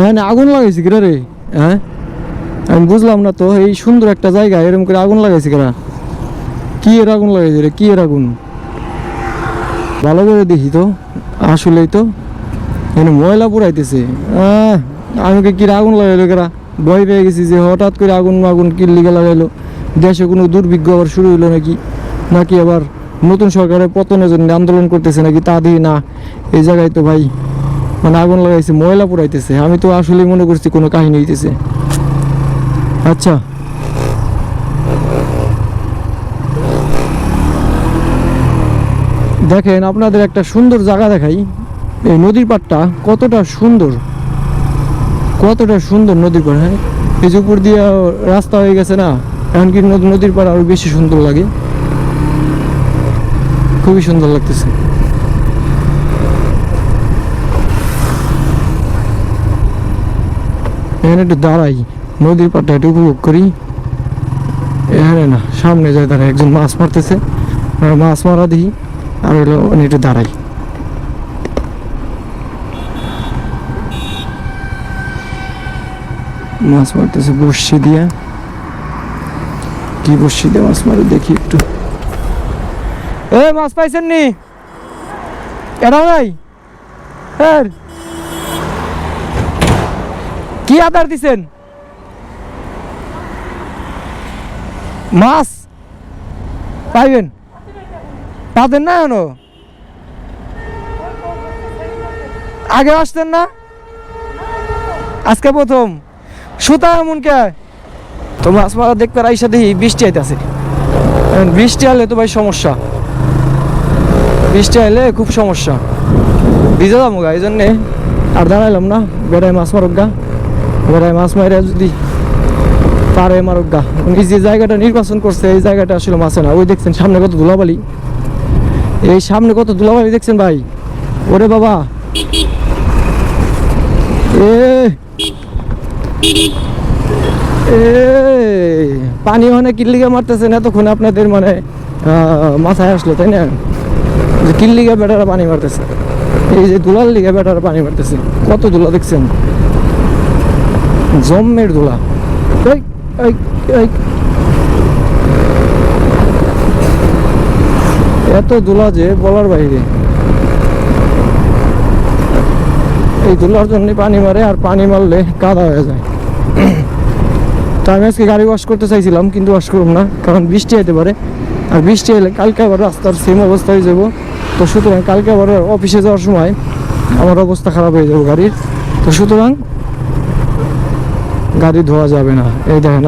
এখানে আগুন লাগাইছি কিরা রে? হ্যাঁ? আমি বুঝলাম না তো, এই সুন্দর একটা জায়গা এরকম করে আগুন লাগাইছি কিরা? কি এর আগুন লাগাইছে রে? কি এর আগুন? ভালো করে দেখি তো, আসলেই তো। এখানে ময়লা পুরাইতেছে আমাকে কি আগুন লাগাইলো কেরা? ভয় পেয়ে গেছি যে হঠাৎ করে আগুন আগুন কি লিগে লাগাইলো? দেশে কোনো দুর্ভিক্ষ আবার শুরু হইল নাকি? নাকি আবার নতুন সরকারের পতনের জন্য আন্দোলন করতেছে নাকি তা দিয়ে না? এই জায়গায় তো ভাই মানে আগুন লাগাইছে, ময়লা পুরাইতেছে আমি তো আসলে মনে করছি কোনো কাহিনী হইতেছে। আচ্ছা। দেখেন, আপনাদের একটা সুন্দর জায়গা দেখাই। এই নদীর পাড়টা কতটা সুন্দর। কতটা সুন্দর নদীর পাড় হ্যাঁ? এই যে উপর দিয়ে রাস্তা হয়ে গেছে না, এখন কি নদ- নদীর পাড় আরও বেশি সুন্দর লাগে? খুবই সুন্দর লাগতেছে। এখানে একটু দাঁড়াই, নদীর পাড়টা একটু উপভোগ করি। এখানে না, সামনে যায় দাঁড়াই একজন মাছ মারতেছে। মাছ মারা দিই, আর হলো একটু দাঁড়াই। মাছ মারতেছে বর্ষি দিয়ে। কি বর্ষি দিয়ে মাছ মারে দেখি একটু। এ, মাছ পাইছেন নি? এটা ভাই হ্যাঁ কি আদার দিছেন? মাছ? পাইবেন? পাবেন না এখনও? আগে আসতেন না? আজকে প্রথম। সুতা এমন কে? তো মাছ মারা দেখতে আইসা দেখি বৃষ্টি আইতাছে। বৃষ্টি আলে তো ভাই সমস্যা। বৃষ্টি আইলে খুব সমস্যা। ভিজে যাব গা এই জন্যে আর দাঁড়াইলাম না, বেড়ায় মাছ মারক গা। বেড়ায় মাছ মারে যদি পারে মারক গা। উনি যে জায়গাটা নির্বাচন করছে, এই জায়গাটা আসলে মাছে না। ওই দেখছেন সামনে কত ধুলাবালি। এই সামনে কত ধুলাবালি দেখছেন ভাই? ওরে বাবা। পানি ওখানে কিল্লিগা মারতেছেন এতক্ষণ আপনাদের মানে মাথায় আসলো, তাই না? যে কিল্লিগা বেটারা পানি মারতেছে। এই যে দুলার লিগা বেটারা পানি মারতেছে। কত দুলা দেখছেন? জম্মের দুলা। এত দুলা যে বলার বাইরে। এই দুলার জন্য পানি মারে আর পানি মারলে কাদা হয়ে যায়। তো আমি আজকে গাড়ি ওয়াশ করতে চাইছিলাম, কিন্তু ওয়াশ করব না, কারণ বৃষ্টি হতে পারে। আর বৃষ্টি এলে কালকে আবার রাস্তার সেম অবস্থা হয়ে যাব। তো সুতরাং কালকে আবার অফিসে যাওয়ার সময় আমার অবস্থা খারাপ হয়ে যাব গাড়ির। তো সুতরাং গাড়ি ধোয়া যাবে না। এই দেখেন